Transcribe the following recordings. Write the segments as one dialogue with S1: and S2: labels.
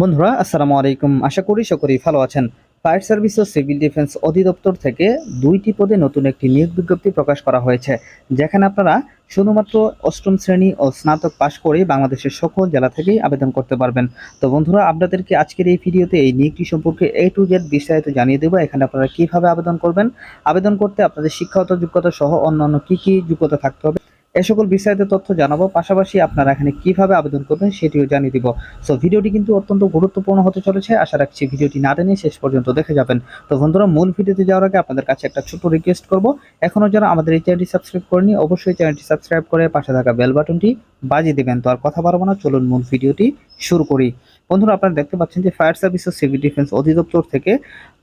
S1: বন্ধুরা, আসসালামু আলাইকুম। আশা করি সকলেই ভালো আছেন। ফায়ার সার্ভিস ও সিভিল ডিফেন্স অধিদপ্তর থেকে দুইটি পদে নতুন একটি নিয়োগ বিজ্ঞপ্তি প্রকাশ করা হয়েছে, যেখানে আপনারা শুধুমাত্র অষ্টম শ্রেণি ও স্নাতক পাশ করে বাংলাদেশের সকল জেলা থেকেই আবেদন করতে পারবেন। তো বন্ধুরা, আপনাদেরকে আজকের এই ভিডিওতে এই নিয়োগটি সম্পর্কে এ টু জেড বিস্তারিত জানিয়ে দেবো, এখানে আপনারা কীভাবে আবেদন করবেন। আবেদন করতে আপনাদের শিক্ষাগত যোগ্যতা সহ অন্যান্য কী কী যোগ্যতা থাকতে হবে এ সকল বিস্তারিত তথ্য জানাব, পাশাপাশি আপনারা এখানে কীভাবে আবেদন করবেন সেটিও জানিয়ে দিব। সো ভিডিওটি কিন্তু অত্যন্ত গুরুত্বপূর্ণ হতে চলেছে। আশা রাখছি ভিডিওটি না টেনে শেষ পর্যন্ত দেখে যাবেন। তো বন্ধুরা, মূল ভিডিওতে যাওয়ার আগে আপনাদের কাছে একটা ছোট রিকোয়েস্ট করব। এখনও যারা আমাদের এই চ্যানেলটি সাবস্ক্রাইব করেনি অবশ্যই চ্যানেলটি সাবস্ক্রাইব করে পাশে থাকা বেল বাটনটি বাজিয়ে দেবেন। তো আর কথা বাড়াবো না, চলুন মূল ভিডিওটি শুরু করি। বন্ধুরা, আপনারা দেখতে পাচ্ছেন যে ফায়ার সার্ভিস ও সিভিল ডিফেন্স অধিদপ্তর থেকে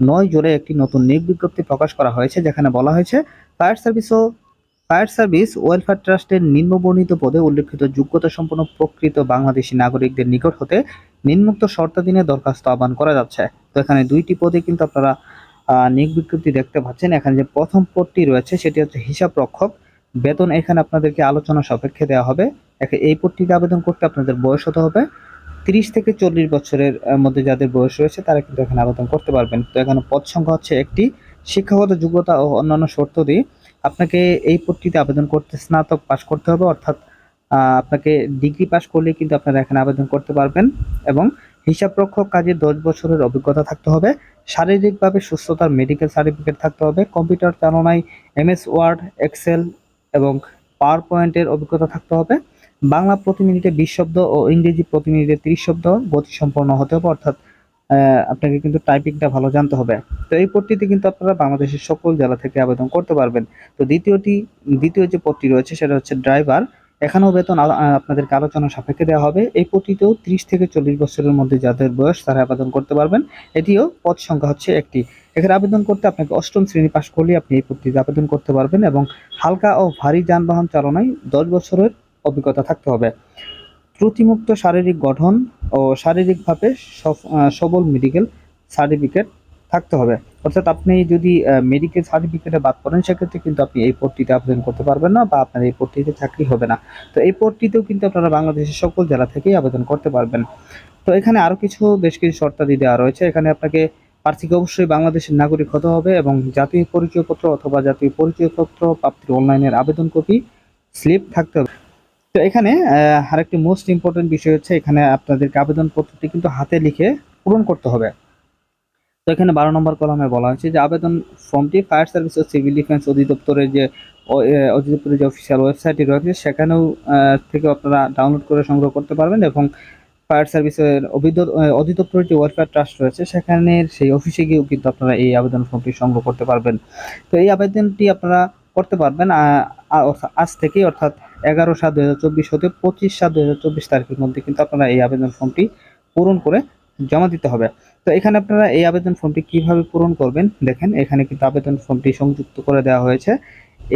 S1: নয় জুলাই একটি নতুন নিয়োগ বিজ্ঞপ্তি প্রকাশ করা হয়েছে, যেখানে বলা হয়েছে ফায়ার সার্ভিস ও ফায়ার সার্ভিস ওয়েলফেয়ার ট্রাস্টের নিম্নবর্ণিত পদে উল্লেখিত যোগ্যতা সম্পন্ন প্রকৃত বাংলাদেশি নাগরিকদের নিকট হতে নিম্নোক্ত শর্তাধীনে দরখাস্ত আহ্বান করা যাচ্ছে। তো এখানে দুইটি পদে কিন্তু আপনারা নিয়োগ বিজ্ঞপ্তি দেখতে পাচ্ছেন। এখানে যে প্রথম পদটি রয়েছে, সেটি হচ্ছে হিসাব রক্ষক। বেতন এখানে আপনাদেরকে আলোচনা সাপেক্ষে দেওয়া হবে। এই পদটিতে আবেদন করতে আপনাদের বয়স হতে হবে তিরিশ থেকে চল্লিশ বছরের মধ্যে যাদের বয়স রয়েছে, তারা কিন্তু এখানে আবেদন করতে পারবেন। তো এখানে পদ সংখ্যা হচ্ছে একটি। শিক্ষাগত যোগ্যতা ও অন্যান্য শর্ত দিয়ে আপনাকে এই পদটিতে আবেদন করতে স্নাতক পাশ করতে হবে, অর্থাৎ আপনাকে ডিগ্রি পাশ করলে কিন্তু আপনারা এখানে আবেদন করতে পারবেন এবং হিসাবরক্ষক কাজে দশ বছরের অভিজ্ঞতা থাকতে হবে, শারীরিকভাবে সুস্থতার মেডিকেল সার্টিফিকেট থাকতে হবে কম্পিউটার চালনায় এমএস ওয়ার্ড এক্সেল এবং পাওয়ার পয়েন্টের অভিজ্ঞতা থাকতে হবে, বাংলা প্রতি মিনিটে বিশ শব্দ ও ইংরেজি প্রতি মিনিটে তিরিশ শব্দ গতিসম্পন্ন হতে হবে, অর্থাৎ আপনাকে কিন্তু টাইপিংটা ভালো জানতে হবে। তো এই পদটিতে কিন্তু আপনারা বাংলাদেশের সকল জেলা থেকে আবেদন করতে পারবেন। তো দ্বিতীয়টি, দ্বিতীয় যে পদটি রয়েছে সেটা হচ্ছে ড্রাইভার এখানেও বেতন আপনাদেরকে আলোচনা সাপেক্ষে দেওয়া হবে। এই পদটিতেও ত্রিশ থেকে চল্লিশ বছরের মধ্যে যাদের বয়স তারা আবেদন করতে পারবেন। এটিও পদ সংখ্যা হচ্ছে একটি। এখানে আবেদন করতে আপনাকে অষ্টম শ্রেণি পাশ করলে আপনি এই পদটিতে আবেদন করতে পারবেন এবং হালকা ও ভারী যানবাহন চালনায় দশ বছরের অভিজ্ঞতা থাকতে হবে। ত্রুটিমুক্ত শারীরিক গঠন ও শারীরিকভাবে সবল মেডিকেল সার্টিফিকেট থাকতে হবে। অর্থাৎ আপনি যদি মেডিকেল সার্টিফিকেটে বাদ পড়েন, সেক্ষেত্রে কিন্তু আপনি এই পদটিতে আবেদন করতে পারবেন না বা আপনার এই পদটিতে চাকরি হবে না। তো এই পদটিতেও কিন্তু আপনারা বাংলাদেশের সকল জেলা থেকেই আবেদন করতে পারবেন। তো এখানে আরও কিছু, বেশ কিছু শর্তাদি দেওয়া রয়েছে। এখানে আপনাকে প্রার্থীকে অবশ্যই বাংলাদেশের নাগরিক হতে হবে এবং জাতীয় পরিচয়পত্র অথবা জাতীয় পরিচয়পত্র, প্রাপ্তির অনলাইনের আবেদন কপি স্লিপ থাকতে হবে। তো এখানে আরেকটি মোস্ট ইম্পর্টেন্ট বিষয় হচ্ছে এখানে আপনাদেরকে আবেদনপত্রটি কিন্তু হাতে লিখে পূরণ করতে হবে। তো এখানে বারো নম্বর কলমে বলা হয়েছে যে আবেদন ফর্মটি ফায়ার সার্ভিস ও সিভিল ডিফেন্স অধিদপ্তরের যে অধিদপ্তরের যে অফিসিয়াল ওয়েবসাইটটি রয়েছে, সেখানেও থেকে আপনারা ডাউনলোড করে সংগ্রহ করতে পারবেন এবং ফায়ার সার্ভিসের অধিদপ্তরের যে ওয়েলফেয়ার ট্রাস্ট রয়েছে, সেখানের সেই অফিসে গিয়েও কিন্তু আপনারা এই আবেদন ফর্মটি সংগ্রহ করতে পারবেন। তো এই আবেদনটি আপনারা করতে পারবেন আজ থেকে অর্থাৎ এগারো সাত দুই হাজার চব্বিশ হতে পঁচিশ সাত দুই হাজার চব্বিশ তারিখের মধ্যে কিন্তু আপনারা এই আবেদন ফর্মটি পূরণ করে জমা দিতে হবে। তো এখানে আপনারা এই আবেদন ফর্মটি কীভাবে পূরণ করবেন দেখেন, এখানে কিন্তু আবেদন ফর্মটি সংযুক্ত করে দেওয়া হয়েছে।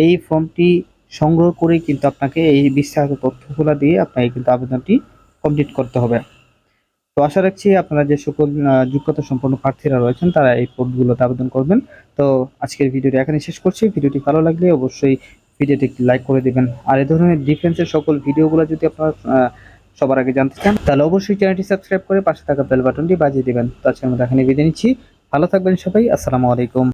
S1: এই ফর্মটি সংগ্রহ করেই কিন্তু আপনাকে এই বিস্তারিত তথ্যগুলো দিয়ে আপনাকে কিন্তু আবেদনটি কমপ্লিট করতে হবে। তো আশা রাখছি আপনারা যে সকল যোগ্যতা সম্পন্ন প্রার্থীরা রয়েছেন, তারা এই পদগুলোতে আবেদন করবেন। তো আজকের ভিডিওটি এখানে শেষ করছি। ভিডিওটি ভালো লাগলে অবশ্যই ভিডিওটি একটি লাইক করে দেবেন। আর এ ধরনের ডিফেন্সের সকল ভিডিওগুলো যদি আপনারা সবার আগে জানতে চান, তাহলে অবশ্যই চ্যানেলটি সাবস্ক্রাইব করে পাশে থাকা বেল বাটনটি বাজিয়ে দেবেন। তো আজকের মতো এখানে বিদায় নিচ্ছি। ভালো থাকবেন সবাই। আসসালামু আলাইকুম।